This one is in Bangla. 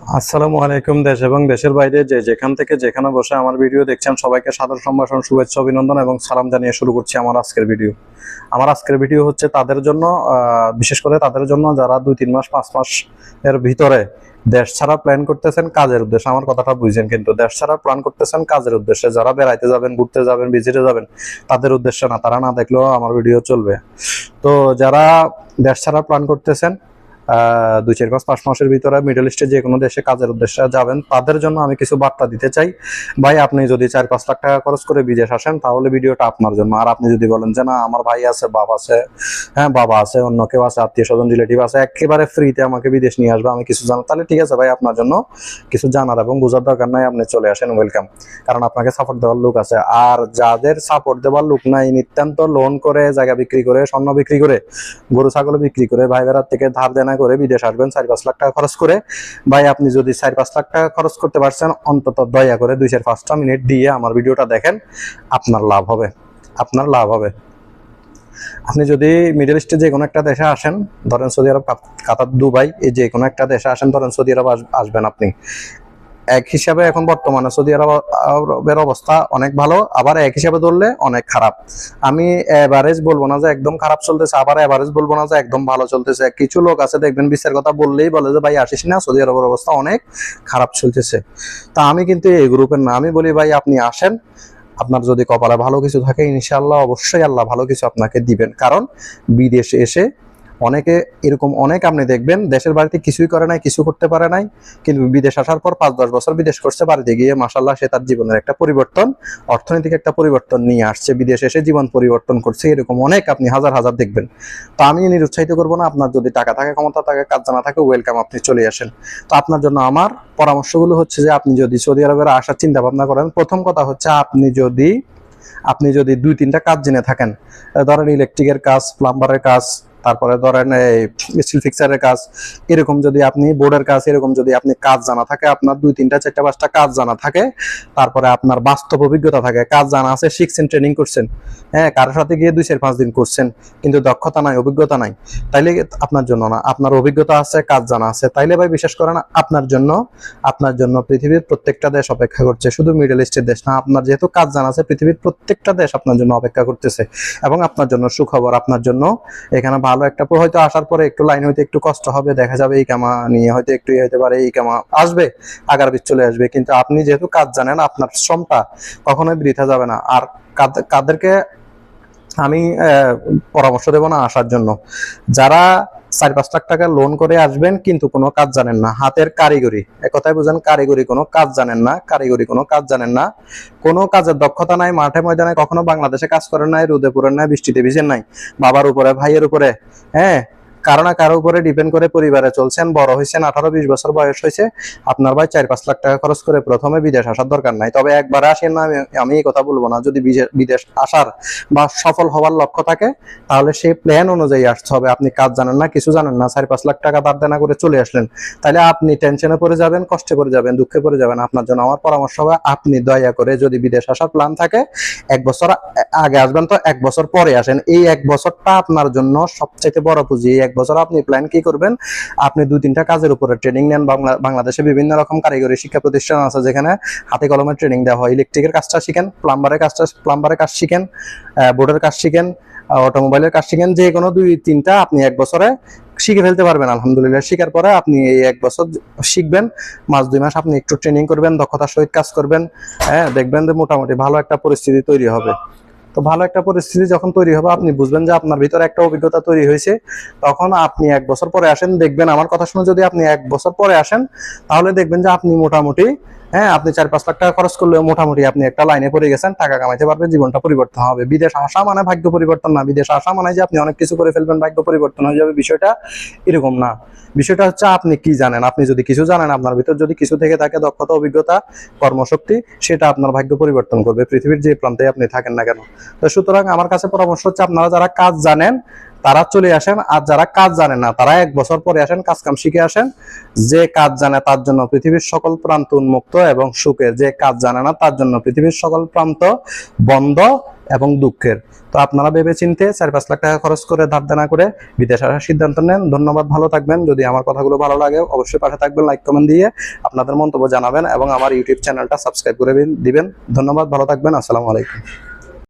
আসসালামু আলাইকুম, দেশ এবং দেশের বাইরে যে যেখান থেকে যেখানে বসে আমার ভিডিও দেখছেন, সবাইকে সাদর সম্ভাষণ, শুভেচ্ছা, অভিনন্দন এবং সালাম জানিয়ে শুরু করছি আমার আজকের ভিডিও। আমার আজকের ভিডিও হচ্ছে তাদের জন্য বিশেষ করে তাদের জন্য যারা দুই, তিন মাস, পাঁচ মাস এর ভিতরে দেশ ছাড়া প্ল্যান করতেছেন, কাজের উদ্দেশ্যে আমার কথাটা বুঝছেন কিন্তু দেশ ছাড়া প্ল্যান করতেছেন, কাজের উদ্দেশ্যে যারা বেড়াইতে যাবেন, ঘুরতে যাবেন, ভিজিটে যাবেন, তাদের উদ্দেশ্যে না, তারা না দেখলেও আমার ভিডিও চলবে। তো যারা দেশ ছাড়া প্ল্যান করতেছেন দুই চার পাঁচ পাঁচ মাসের ভিতরে মিডল ইস্টে যে কোনো দেশে কাজের উদ্দেশ্যে যাবেন, তাদের জন্য আমি কিছু বার্তা দিতে চাই। ভাই, আপনি যদি চার পাঁচ লাখ টাকা খরচ করে বিদেশ আসেন, তাহলে ভিডিওটা আপনার জন্য। আর আপনি যদি বলেন যে, না, আমার ভাই আছে, বাবা আছে হ্যাঁ বাবা আছে, অন্য কেউ আছে, আত্মীয় স্বজন রিলেটিভ আছে, একেবারে ফ্রিতে আমাকে বিদেশ নিয়ে আসবে, আমি কিছু জানো তাহলে ঠিক আছে ভাই, আপনার জন্য কিছু জানার এবং বোঝার দরকার নাই, আপনি চলে আসেন ওয়েলকাম কারণ আপনাকে সাপোর্ট দেওয়ার লোক আছে। আর যাদের সাপোর্ট দেওয়ার লোক নাই নিত্যান্ত লোন করে, জায়গা বিক্রি করে, স্বর্ণ বিক্রি করে, গরু, ছাগল বিক্রি করে ভাই থেকে ধার দেনা করে বিদেশ আসবেন চার পাঁচ লাখ টাকা খরচ করে। ভাই, আপনি যদি চার পাঁচ লাখ টাকা খরচ করতে পারছেন, অন্তত দয়া করে দুই চার পাঁচটা মিনিট দিয়ে আমার ভিডিওটা দেখেন, আপনার লাভ হবে। আপনার লাভ হবে। আপনি যদি মিডল ইস্টে যে কোনো একটা দেশে আসেন, ধরেন সৌদি আরব, কাতার, দুবাই, এই যে কোনো একটা দেশে আসেন, ধরেন সৌদি আরব আসবেন আপনি। এক হিসাবে এখন বর্তমানে সৌদি আরব, আরবের অবস্থা অনেক ভালো, আবার এক হিসাবে ধরলে অনেক খারাপ। আমি এভারেজ বলব না যে একদম খারাপ চলতেছে, আবার এভারেজ বলব না যে একদম ভালো চলতেছে। কিছু লোক আছে, দেখবেন বিশ্বের কথা বললেই বলে যে, ভাই, আসিস না, সৌদি আরবের অবস্থা অনেক খারাপ চলতেছে। তা আমি কিন্তু এই গ্রুপের না, আমি বলি, ভাই, আপনি আসেন। আপনার যদি কপালে ভালো কিছু থাকে, ইনশাআল্লাহ অবশ্যই আল্লাহ ভালো কিছু আপনাকে দিবেন। কারণ বিদেশে এসে অনেকে এরকম অনেক আপনি দেখবেন, দেশের বাড়িতে কিছুই করে নাই, কিছু করতে পারে নাই, কিন্তু বিদেশ আসার পর পাঁচ, দশ বছর বিদেশ করছে, বাড়িতে গিয়ে মাসাল্লাহ সে তার জীবনের একটা পরিবর্তন, অর্থনৈতিক একটা পরিবর্তন নিয়ে আসছে, বিদেশে এসে জীবন পরিবর্তন করছে, এরকম অনেক আপনি হাজার হাজার দেখবেন। তো আমি নিরুৎসাহিত করব না, আপনার যদি টাকা থাকে, ক্ষমতা থাকে, কাজ জানা থাকে ওয়েলকাম আপনি চলে আসেন। তো আপনার জন্য আমার পরামর্শগুলো হচ্ছে যে, আপনি যদি সৌদি আরবের আসার চিন্তা ভাবনা করেন, প্রথম কথা হচ্ছে আপনি যদি আপনি যদি দুই, তিনটা কাজ জেনে থাকেন, ধরেন ইলেকট্রিকের কাজ প্লাম্বারের কাজ তারপরে ধরেন এই স্টিল ফিক্সারের কাজ, এরকম যদি আপনি বোর্ডের কাজ, এরকম যদি আপনি কাজ জানা থাকে, আপনার দুই, তিনটা, চারটা, পাঁচটা কাজ জানা থাকে, তারপরে আপনার বাস্তব অভিজ্ঞতা থাকে, কাজ জানা আছে, শিখছেন ট্রেনিং করছেন হ্যাঁ কারোর সাথে গিয়ে দুই, চার, পাঁচ দিন করছেন, কিন্তু দক্ষতা নাই, অভিজ্ঞতা নাই, তাইলে আপনার জন্য না, আপনার অভিজ্ঞতা আছে, কাজ জানা আছে, তাইলে ভাই বিশ্বাস করেন আপনার জন্য আপনার জন্য পৃথিবীর প্রত্যেকটা দেশ অপেক্ষা করছে, শুধু মিডল ইস্টের দেশ না, আপনার যেহেতু কাজ জানা আছে, পৃথিবীর প্রত্যেকটা দেশ আপনার জন্য অপেক্ষা করতেছে, এবং আপনার জন্য সুখবর, আপনার জন্য এখানে ভালো একটা হয়তো আসার পরে একটু লাইন হইতে একটু কষ্ট হবে, দেখা যাবে এই কামা নিয়ে হয়তো একটু ইয়ে হতে পারে, এই কামা আসবে, আগার বিচ চলে আসবে। কিন্তু আপনি যেহেতু কাজ জানেন, আপনার শ্রমটা কখনোই বৃথা যাবে না। আর কাদেরকে আমি পরামর্শ দেব না আসার জন্য। যারা চার পাঁচ লাখ টাকা লোন করে আসবেন, কিন্তু কোনো কাজ জানেন না। হাতের কারিগরি একথায় বুঝেন, কারিগরি কোনো কাজ জানেন না, কারিগরি কোনো কাজ জানেন না। কোনো কাজের দক্ষতা নাই, মাঠে ময়দানে কখনো বাংলাদেশে কাজ করেন নাই, রোদে পুরেন নাই, বৃষ্টিতে ভিজেন নাই। বাবার উপরে, ভাইয়ের উপরে হ্যাঁ? কারও কারও উপরে ডিপেন্ড করে পরিবারে চলছেন, বড় হয়েছেন আঠারো বিশ বছর বয়স হয়েছে আপনার ভাই চার পাঁচ লাখ টাকা খরচ করে প্রথমে বিদেশ আসার দরকার নাই। তবে একবার আসেন না, আমি- এই কথা বলব না, যদি বিদেশ আসার বা সফল হওয়ার লক্ষ্য থাকে, তাহলে সেই প্ল্যান অনুযায়ী আসতে হবে। আপনি কাজ জানেন না, কিছু জানেন না, চার পাঁচ লাখ টাকা ধার দেনা করে চলে আসলেন, তাহলে আপনি টেনশনে পড়ে যাবেন, কষ্টে পড়ে যাবেন, দুঃখে পড়ে যাবেন। আপনার জন্য আমার পরামর্শ হবে আপনি দয়া করে যদি বিদেশ আসার প্ল্যান থাকে, এক বছর আগে আসবেন তো এক বছর পরে আসেন। এই এক বছরটা আপনার জন্য সবচেয়ে বড় পুঁজি এক বছর আপনি প্ল্যান কি করবেন? আপনি দুই, তিনটা কাজের উপরে ট্রেনিং নেন। বাংলা- বাংলাদেশে বিভিন্ন রকম কারিগরি শিক্ষা প্রতিষ্ঠান আছে যেখানে হাতে কলমে ট্রেনিং দেওয়া হয়। ইলেকট্রিকের কাজটা শিখেন প্লাম্বারের কাজটা প্লাম্বারের কাজ শিখেন বোর্ডের কাজ শিখেন অটোমোবাইলের কাজ শিখেন। যে কোনো দুই, তিনটা আপনি এক বছরে শিখে ফেলতে পারবেন, আলহামদুলিল্লাহ। শিখার পরে আপনি এই এক বছর শিখবেন। মাস, দুই মাস আপনি একটু ট্রেনিং করবেন, দক্ষতার সহিত কাজ করবেন। হ্যাঁ দেখবেন যে মোটামুটি ভালো একটা পরিস্থিতি তৈরি হবে। তো ভালো একটা পরিস্থিতি যখন তৈরি হবে, আপনি বুঝবেন যে আপনার ভিতরে একটা অভিজ্ঞতা তৈরি হয়েছে। তখন আপনি এক বছর পরে আসেন, দেখবেন, আমার কথা শুনে যদি আপনি এক বছর পরে আসেন, তাহলে দেখবেন যে আপনি মোটামুটি হ্যাঁ আপনি চার পাঁচ লাখ টাকা খরচ করলে মোটামুটি আপনি একটা লাইনে পড়ে গেছেন, টাকা কামাইতে পারবেন, জীবনটা পরিবর্তন হবে। বিদেশ আসা মানে ভাগ্য পরিবর্তন না। বিদেশ আসা মানে যে আপনি অনেক কিছু করে ফেলবেন, ভাগ্য পরিবর্তন হয়ে যাবে, বিষয়টা এরকম না। বিষয়টা হচ্ছে আপনি কি জানেন? আপনি যদি কিছু জানেন, আপনার ভিতর যদি কিছু থেকে থাকে দক্ষতা, অভিজ্ঞতা, কর্মশক্তি, সেটা আপনার ভাগ্য পরিবর্তন করবে। পৃথিবীর যে প্রান্তে আপনি থাকেন না কেন। তো সুতরাং আমার কাছে পরামর্শ হচ্ছে, আপনারা যারা কাজ জানেন তারা চলে আসেন, আর যারা কাজ জানে না, তারা এক বছর পরে আসেন, কাজ কাম শিখে আসেন। যে কাজ জানে তার জন্য পৃথিবীর সকল প্রান্ত উন্মুক্ত এবং সুখের। যে কাজ জানে না তার জন্য পৃথিবীর সকল প্রান্ত বন্ধ এবং দুঃখের। তো আপনারা ভেবে চিনতে চার পাঁচ লাখ টাকা খরচ করে ধার দেনা করে বিদেশ আসার সিদ্ধান্ত নেন। ধন্যবাদ, ভালো থাকবেন। যদি আমার কথাগুলো ভালো লাগে, অবশ্যই পাশে থাকবেন লাইক কমেন্ট দিয়ে আপনাদের মন্তব্য জানাবেন এবং আমার ইউটিউব চ্যানেলটা সাবস্ক্রাইব করে দিবেন। ধন্যবাদ, ভালো থাকবেন। আসসালামু আলাইকুম।